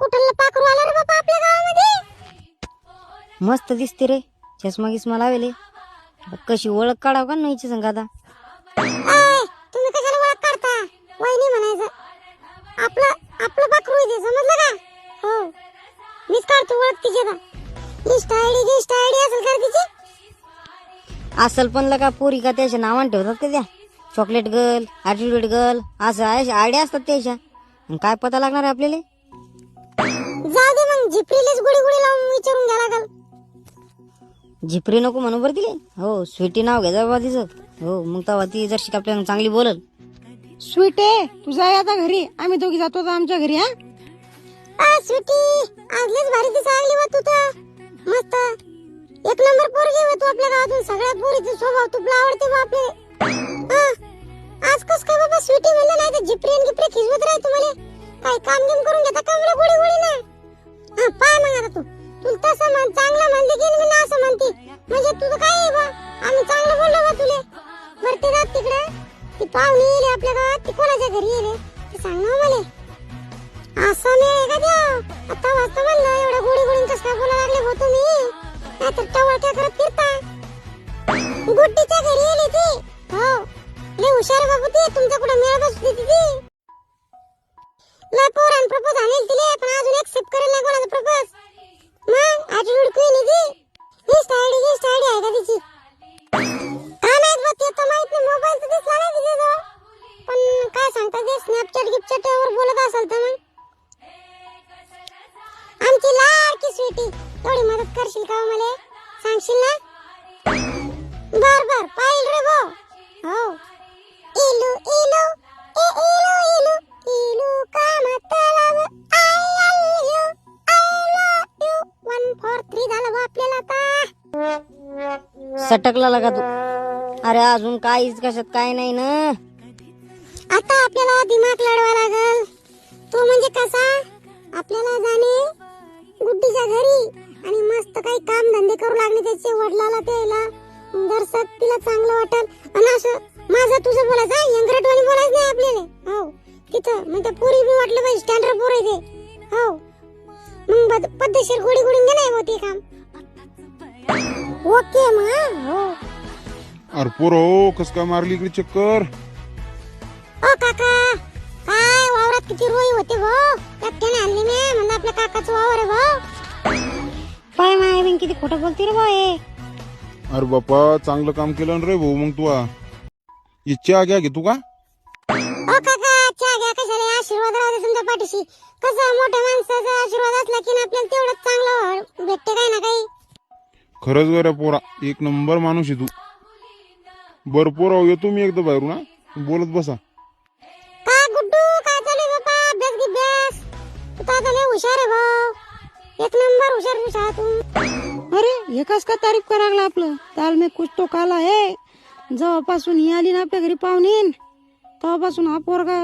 कुठलं पाखरू आलं रे बाबा आपल्या गावामध्ये? मस्त दिसते रे. चष्मा गिस्मा लावेले. कशी ओळख काढाव का नाहीची संग आता तुम्ही कशाला ओळख काढता? वहिनी म्हणायचं. आपलं आपलं पाखरू आहे समजलं का? हो. मीच काढतो ओळख तिची आता. इष्ट आयडी आयडी असेल का तिची? असल पण लगा पोरी का त्याच्या नावान ठेवतात का त्या? चॉकलेट गर्ल ॲटिट्यूड गर्ल असं आयडिया असतात त्याच्या. काय पता लागणार आहे आपल्याला? झिपरीलेच गुडी गुडी लावून विचारून घ्या लागल. झिपरी नको म्हणू बरं तिले हो स्वीटी नाव घ्यायचं बाबा तिचं. हो मग तेव्हा ती जर आपल्याला चांगली बोलल. स्वीट आहे तू जाय आता घरी. आम्ही दोघी जातो आमच्या घरी हा? आ स्वीटी आज लयच भारी दिसा लागली वा तू तर. मस्त. एक नंबर पोरगी होय तू आपल्या गावातून. सगळ्या पोरीचे स्वभाव तुला आवडते बा आपले. हा, आज कस काय बाबा स्वीटी म्हणलं नाही तर जिपरी आणि गिपरी खिजवत राही तुम्हाला काय काम गेम करून घेता का मला गोडी गोडी ना पाय मग आता तू. तुला तसं म्हण चांगलं म्हणते की मी ना असं म्हणते. म्हणजे तुझं काय आहे बा? आम्ही चांगलं बोललो बा तुले. बरं ते जात तिकडे. ती पाहुणे येले आपल्या गावात. ती कोणाच्या घरी येले ते सांग ना मले. असं नाही का द्या आता वाजता म्हणलं एवढ्या गोडी गोडी कसं काय बोलायला लागले हो तुम्ही? नाहीतर टवळक्या करत फिरता. गुड्डीच्या घरी येली ती. हो. लय हुशार बाबू ती. तुमचा कुठं मेळ बसली ती ती? लय पोरान प्रपोज आणेल तिले पण अजून एक्सेप्ट करेल नाही कोणाचा प्रपोज मग ॲटिट्यूड क्वीन आहे ती? ही स्टाईडी ही स्टाईडी आहे का तिची? काय माहीत बा ते तर माहीत नाही मोबाईल तर दिसला नाही तिच्याजवळ. पण काय सांगता ते स्नॅपचॅट गिपचॅट वर बोलत असेल तर मग. आमची लाडकी स्वीटी थोडी मदत करशील का हो मला? सांगशील ना? सटकला लगा तू. अरे अजून काहीच कशात काय नाही ना. आता आपल्याला दिमाग लढवा लागल. तो म्हणजे कसा? आपल्याला जाणे गुड्डीच्या घरी आणि मस्त काही काम धंदे करू लागले त्याचे वडिलाला त्याला दर्शक तिला चांगलं वाटल. आणि असं माझं तुझं बोलायचं यंगरटवाणी बोलायचं नाही आपल्याला. हो तिथं मग त्या पोरी बी वाटलं पाहिजे स्टँडर्ड पोर आहे ते. हो. मग पद्धतशीर गोडी गोडी नाही होते काम. ओके मग हा? हो अरे पोरो कस काय मारली इकडे चक्कर? ओ काका काय वावरात किती रोई होते भाऊ एकट्याने आणली मी म्हणलं आपल्या काकाचं वावर आहे भाऊ पाय माय बिन किती खोटं बोलते रे बाय अरे बापा चांगलं काम केलं ना रे भाऊ मग तू इच्छा घ्या घे तू का? ओ काका चहा घ्या कशाला? आशीर्वाद राहते तुमच्या पाठीशी. कसं मोठ्या माणसाचा आशीर्वाद खरंच गऱ्या पोरा एक नंबर माणूस आहे तू. बर पोरा येतो मी एकदा बाहेरून हा. बोलत बसा. काय गुड्डू काय चालू आहे बाबा अभ्यास गिभ्यास तू हुशार आहे भाऊ. एक नंबर हुशार हुशार तू. अरे हे कस का तारीफ करा लागला आपलं? ताल में कुछ तो काला आहे जेव्हापासून ही आली ना आपल्या घरी पाहुणीन. तेव्हापासून हा पोरगा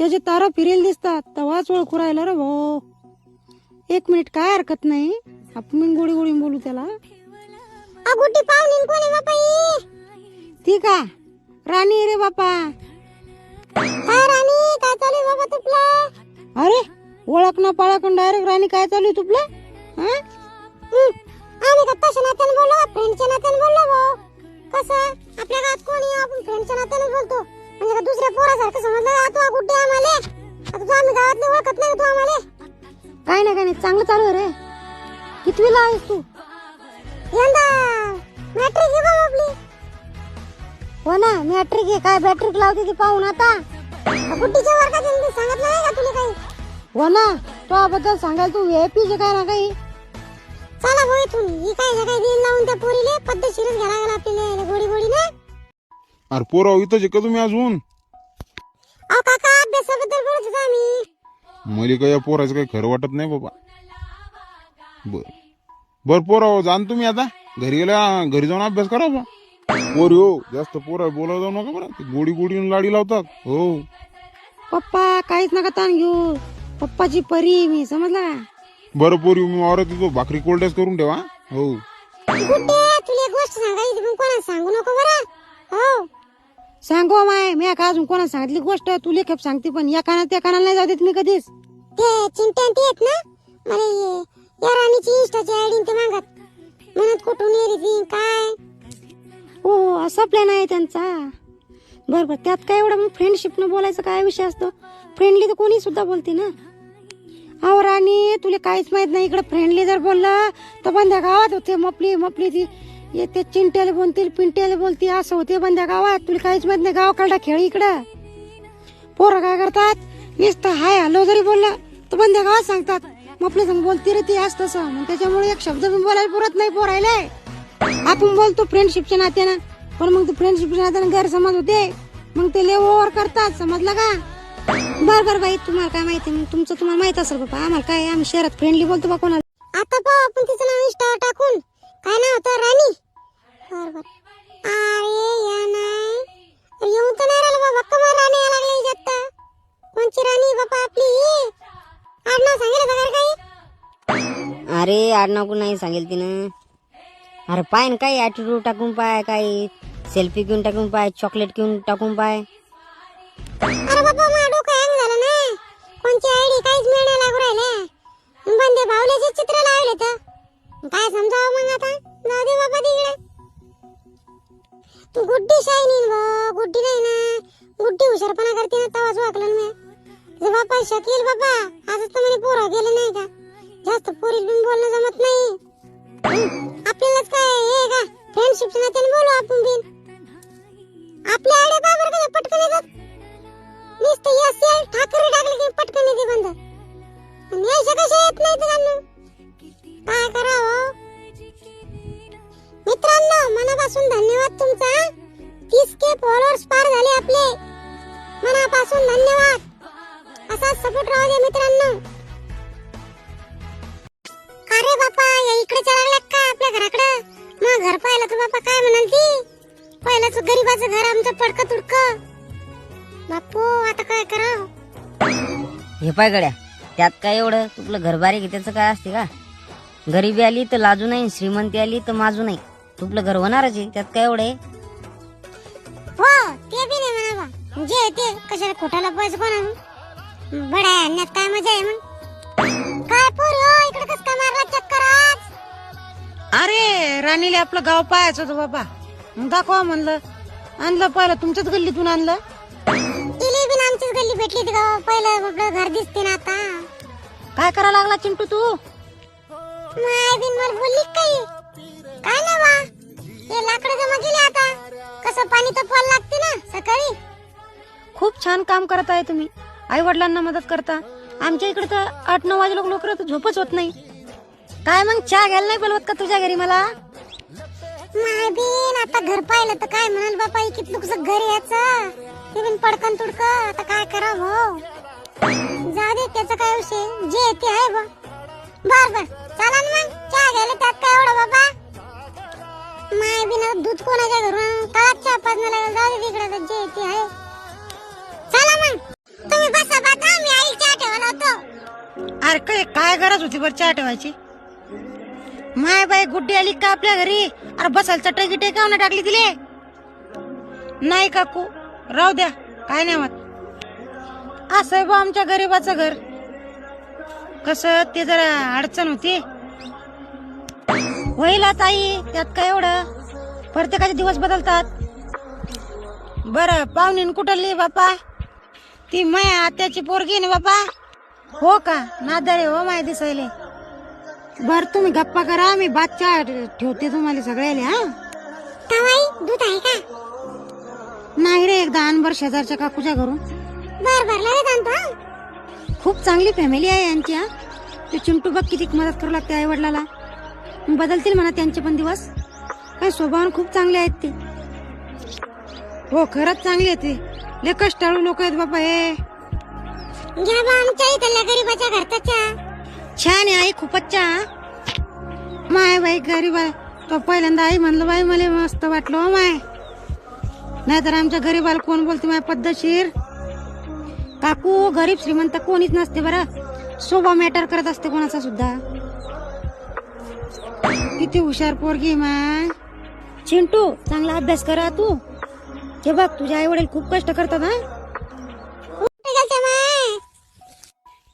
याचे तारा फिरेल दिसतात तेव्हाच ओळखू राहिला रे भाऊ. एक मिनिट काय हरकत नाही? आपण मी गोडी गोडी बोलू त्याला. अ गुड्डी पाहुणी कोण ही? ती का? राणी रे बापा. काय राणी? काय चालू बाबा तुपला? अरे ओळख ना पाळख डायरेक्ट राणी काय चालू तुपलं? हा हं, चांगलं चालू आहे रे. कितवीला आहेस तू? यंदा. मॅट्रिक घे बाबा आपली. हो ना मॅट्रिक आहे काय बॅट्रिक लावते ती पाहून आता. हा गुड्डीच्या वर्गात यांनी सांगितलं नाही का तुला काही? हो ना तो बद्दल सांगायला तू व्हीआयपी काय ना काही. चला भाऊ इथून. ही काय जे देईन लावून त्या पोरीले? पद्धतशीरच घ्या लागला आपल्याला गोडी गोडी ना अरे पोरा इथंच आहे का तुम्ही अजून? अहो काका अभ्यासाबद्दल बोलत होतो आम्ही. मला काय या पोराचं काही खरं वाटत नाही बाबा. बर. बर पोरा जाण तुम्ही आता. घरी गेल्या घरी जाऊन अभ्यास करा बा. पोरी हो जास्त पोरा बोलायला जाऊ नका बरं. ते गोडी गोडी लाडी लावतात. हो. पप्पा काहीच नका ताण घेऊ. पप्पाची परी मी समजला? का बरं पोरी मी वावरात येतो. भाकरी कोल्ड्यास करून ठेवा हो. गुड्डे तुला एक गोष्ट सांगायची पण कोणाला सांगू नको बरं? हो. सांगो माय मी का अजून कोणा सांगितली गोष्ट तू लेखप सांगते पण या कानात त्या कानाला नाही जाऊ देत मी कधीच. ते चिंट्या ते आहेत ना? मला या राणीची इंस्टाची आयडी ते मागत. म्हणत कुठून येरी काय? हो असा प्लॅन आहे त्यांचा. बरं बरं त्यात काय एवढं मग फ्रेंडशिपनं बोलायचं काय विषय असतो? फ्रेंडली तर कोणी सुद्धा बोलते ना. अहो राणी तुला काहीच माहीत नाही. इकडे फ्रेंडली जर बोललं तर बंद्या गावात होते. मपली मपली ती. येते चिंट्याला बोलतील पिंट्याला बोलतील असं होते बंद्या गावात. तुला काहीच माहीत नाही. गावाकडला खेळ इकडं. पोरं काय करतात? नुसतं हाय हॅलो जरी बोललं तर बंद्या गावात सांगतात. मपले संग बोलती रे ती असं तसं. मग त्याच्यामुळे एक शब्द पण बोलायला पुरत नाही पोरायले. आपण बोलतो फ्रेंडशिपच्या नात्यानं. पण मग ते फ्रेंडशिपच्या नात्यानं गैरसमज होते. मग ते लेव ओव्हर करतात. समजलं का? बर बर बाई तुम्हाला काय माहिती? मग तुमचं तुम्हाला माहीत असेल बाबा आम्हाला काय? आम्ही शहरात फ्रेंडली बोलतो बा कोणाला. आता पाहू आपण तिचं नाव इंस्टावर टाकून. काय नाव होतं? राणी? बरोबर अरे या नाही. येऊन तर नाही राहिलं बाबा. कमर राणी यायला लागली. अरे आडनाव नाही सांगेल तिनं. अरे पाय ना काही ॲटिट्यूड टाकून पाय काही सेल्फी घेऊन टाकून पाय चॉकलेट घेऊन टाकून पाय. अरे बाबा माझं डोकं हँग झालं ना. कोणची आयडी काहीच मिळणार लागू राहिले बंदे भावल्याचे चित्र लावले तर. काय समजावं मग आता? जाऊ दे बाबा तिकडे. गुड्डी शायनी बा गुड्डी नाही ना. गुड्डी हुशारपणा करते ना तवाच वाकलं ना तुझा बापा शकील बाबा आजच तर म्हणे पोरं गेले नाही का? जास्त पोरी बिन बोलणं जमत नाही. आपल्यालाच काय हे का? फ्रेंडशिप नात्याने बोलू आपण बिन. आपल्या आडे का बरं का पटकन येतात? नुसतं यस एल ठाकरे टाकले की पटकन येते बंद. आणि यायच्या कशा येत नाही तर काय करावं? मित्रांनो मनापासून धन्यवाद तुमचा तीस के फॉलोअर्स पार झाले आपले. मनापासून धन्यवाद. असाच सपोर्ट राहू दे मित्रांनो. या इकडे लागल्या का आपल्या घराकडे? मग घर पाहिलं तर बापा काय म्हणाल ती? पहिलंच गरीबाचं घर आमचं पडकं तुडकं. बापू आता काय करावं? हे पाय गड्या त्यात काय एवढं? तुपलं घर बारीक आहे त्याचं काय असते का? गरिबी आली तर लाजू नाही श्रीमंती आली तर माजू नाही. तुपलं घर होणारच आहे त्यात काय एवढं हो ते बी नाही म्हणा बा जे ते कशाला खोटाला पैसे कोणा बड्या आणण्यात काय मजा आहे मग? काय पोरी? अरे राणीला आपलं गाव पाहायचं होतं बाबा. मग दाखवा म्हणलं. आणलं पहिलं तुमच्याच गल्लीतून आणलं. तिला बी आमचीच गल्ली भेटली होती का पहिलं आपलं घर दिसते ना आता. काय करा लागला चिंटू तू? माय बिन मला बोलली काही काय ना बा? हे लाकडं जमा केले आता. कसं पाणी तर फॉल लागते ना सकाळी. खूप छान काम करत आहे तुम्ही. आई वडिलांना मदत करता. आमच्या इकडे तर आठ नऊ वाजे लोक लोक झोपच होत नाही. काय मग चहा घ्यायला नाही बोलवत का तुझ्या घरी मला? बिन आता घर पाहिलं तर काय म्हणाल बापा इकित लुकस घर याचं. ते बिन पडकन तुडकं आता काय करा भाऊ जाऊ दे त्याचं काय विषय जे ते आहे बा. बर बर. चला ना मग चहा घ्यायला त्यात काय एवढं बाबा माय बिन दूध कोणाच्या घरून तळात चहा पाजणं लागेल जाऊ दे तिकडे जे ते आहे. चला मग तुम्ही बसा बाता मी आई चहा ठेवला होतो. अरे काय काय गरज होती बरं चहा ठेवायची? माय बाई गुड्डी आली का आपल्या घरी? अरे बसायला चटई गिटे का ना टाकली तिले? नाही काकू राहू द्या काय नाही मत असं आहे बा आमच्या गरीबाचं घर. कस ते जरा अडचण होती. होईल ताई त्यात काय एवढं? प्रत्येकाचे दिवस बदलतात. बर पाहुणे कुठली बापा? ती माया आत्याची पोरगी ना बापा. हो का? नादारे हो माय दिसायले. बर तुम्ही गप्पा करा मी बादच्या ठेवते तुम्हाला सगळ्याले हा? तवाई दूध आहे का? नाही रे एकदा अनभर शेजारच्या काकूच्या घरून. बर बर लगेच आणतो हा? खूप चांगली फॅमिली आहे यांची हा? ते चिमटू बघ किती मदत करू लागते आई वडिलाला बदलतील म्हणा त्यांचे पण दिवस. काय स्वभावान खूप चांगले आहेत ते. हो खरंच चांगले आहेत ते. लय कष्टाळू लोक आहेत बापा हे. घ्या बा आमच्या इथल्या गरीबाच्या घरचा चहा छान आहे आई खूपच छान माय बाई गरीब आहे तो पहिल्यांदा आई म्हणलं बाई मला मस्त वाटलं हो, माय. नाहीतर आमच्या गरीबाला कोण बोलते माय पद्धतशीर? काकू गरीब श्रीमंत कोणीच नसते बरं. शोभा मॅटर करत असते कोणाचा सुद्धा. किती हुशार पोरगी माय. चिंटू चांगला अभ्यास करा तू. हे बघ तुझे आई वडील खूप कष्ट करतात हा.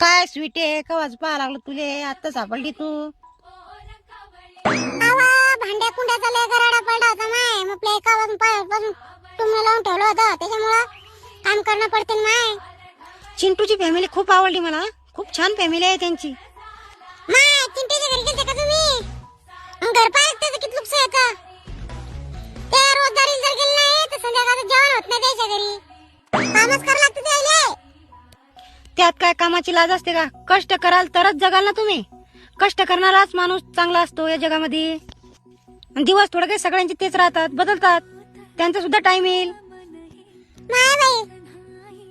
काय स्वीट आहे? कवाच पाहा लागलं तुले? आता सापडली तू. भांड्या कुंड्याचा लय गराडा पडला होता माय. मग एका वाजून पासून टुमणं लावून ठेवलं होतं. त्याच्यामुळं काम करणं पडते माय. चिंटूची फॅमिली खूप आवडली मला. खूप छान फॅमिली आहे त्यांची. माय चिंटेच्या घरी गेलते का तुम्ही? मग घर पाहिजे त्याचं किती लुक्स येतं ते रोजदारी जर गेले नाही तर संध्याकाळचं जेवण होत नाही त्याच्या घरी. कामच करावं लागतं त्याला. त्यात काय कामाची लाज असते का? कष्ट कराल तरच जगाल ना तुम्ही. कष्ट करणाराच माणूस चांगला असतो या जगामध्ये. आणि दिवस थोडे काही सगळ्यांचे तेच राहतात बदलतात. त्यांचा सुद्धा टाइम येईल.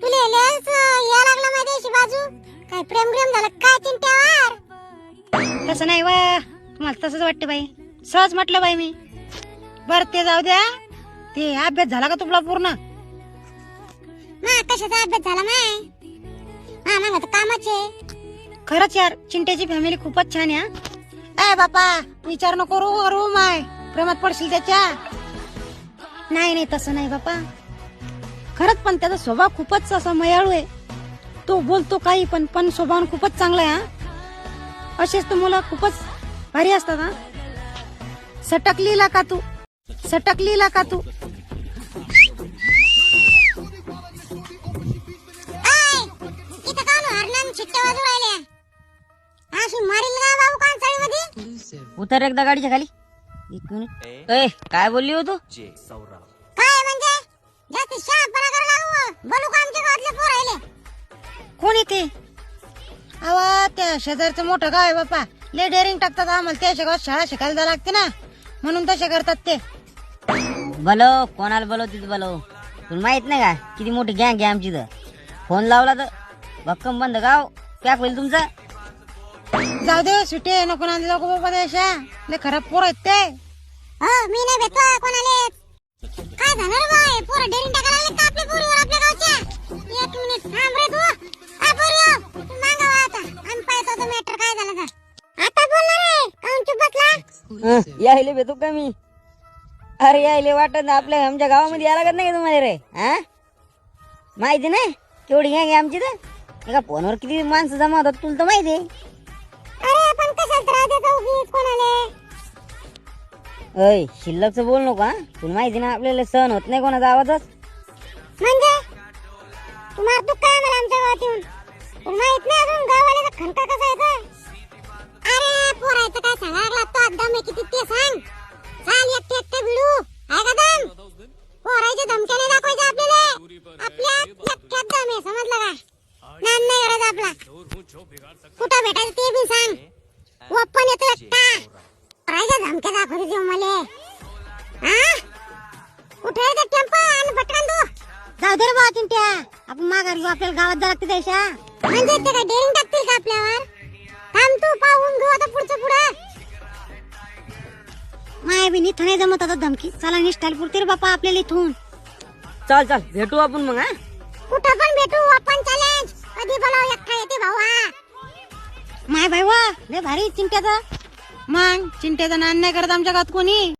तुला या लागला बाजू. काय प्रेम झालं काय चिंट्यावर तसं नाही वा. तुम्हाला तसंच वाटतं बाई. सहज म्हटलं बाई मी. बर ते जाऊ द्या. ते अभ्यास झाला का तुला पूर्ण? मा कशाचा अभ्यास झाला माय? हा मग आता कामाचे खरंच यार चिंट्याची फॅमिली खूपच छान आहे हा. ए बापा विचार नको करू करू माय. प्रेमात पडशील त्याच्या. नाही नाही तसं नाही बापा. खरंच पण त्याचा स्वभाव खूपच असा मयाळू आहे. तो बोलतो काही पण पण स्वभाव खूपच चांगला आहे हा. असेच तर मुलं खूपच भारी असतात हा. सटकलीला का तू? सटकलीला का तू? वाजू राहिल्या अशी मारील बाबू उतर एकदा गाडीच्या खाली. एक मिनिट. ए काय बोलली हो तू? काय म्हणजे? जास्त शहापणा करा लागू बोलू का आमच्या गावातले पोर कोण येते अवा त्या शेजारचं मोठं गाव आहे बापा ले डेअरिंग टाकतात आम्हाला. त्या गावात शाळा शिकायला जावं लागते ना. म्हणून तसे करतात ते. बोलो कोणाला बोलव तिथं बोलव तुला माहीत नाही का? किती मोठी गँग आहे आमची इथं. फोन लावला तर भक्कम बंद गाव. पॅक होईल तुमचं जाऊ दे सुटे नको ना लोक बाबा देशा ले खराब पोर आहेत ते. हो मी नाही भेटतो कोणाले. काय झालं रे बाय पोरं डेअरिंग टाकायला लागले का आपल्या पोरीवर आपल्या गावच्या? एक मिनिट थांब रे तू. आ पोरी तू मागं आता. आम्ही पाहतो होतो मॅटर काय झालं तर. आता बोलणार रे काऊन चुप बसला हं, यायले भेटू का मी? अरे यायले वाटत ना आपल्या आमच्या गावामध्ये यायला लागत नाही का तुम्हाला रे? हा माहिती नाही? केवढी गँग आहे आमची तर? एका फोनवर किती माणसं जमा होतात तुला तर माहिती आहे. अरे पण कशाला त्रास देतो उगीच कोणाले? अय शिल्लकचं बोल नको हा. तुला माहिती ना आपल्याला सहन होत नाही कोणाचा आवाजच. म्हणजे? तू मारतो काय मला आमच्या गावात येऊन तुला माहीत नाही अजून गावाला कसा अरे पोरायचं काय सांगा लागला? तो दम आहे किती म्हणजे ते काय डेअरिंग टाकतील का आपल्यावर? थांब तू पाहून घेऊ आता पुढचं पुढं. माय बी इथं नाही जमत आता धमकी. चला निष्ठाल पुरते रे बापा आपल्याला इथून. चल चल भेटू आपण मग हा? कुठं पण भेटू आपण चॅलेंज कधी बोलाव एकटा येते भावा माय भाई वा लय भारी चिंट्याचा मग चिंट्याचा नान नाही करत आमच्या गावात कोणी.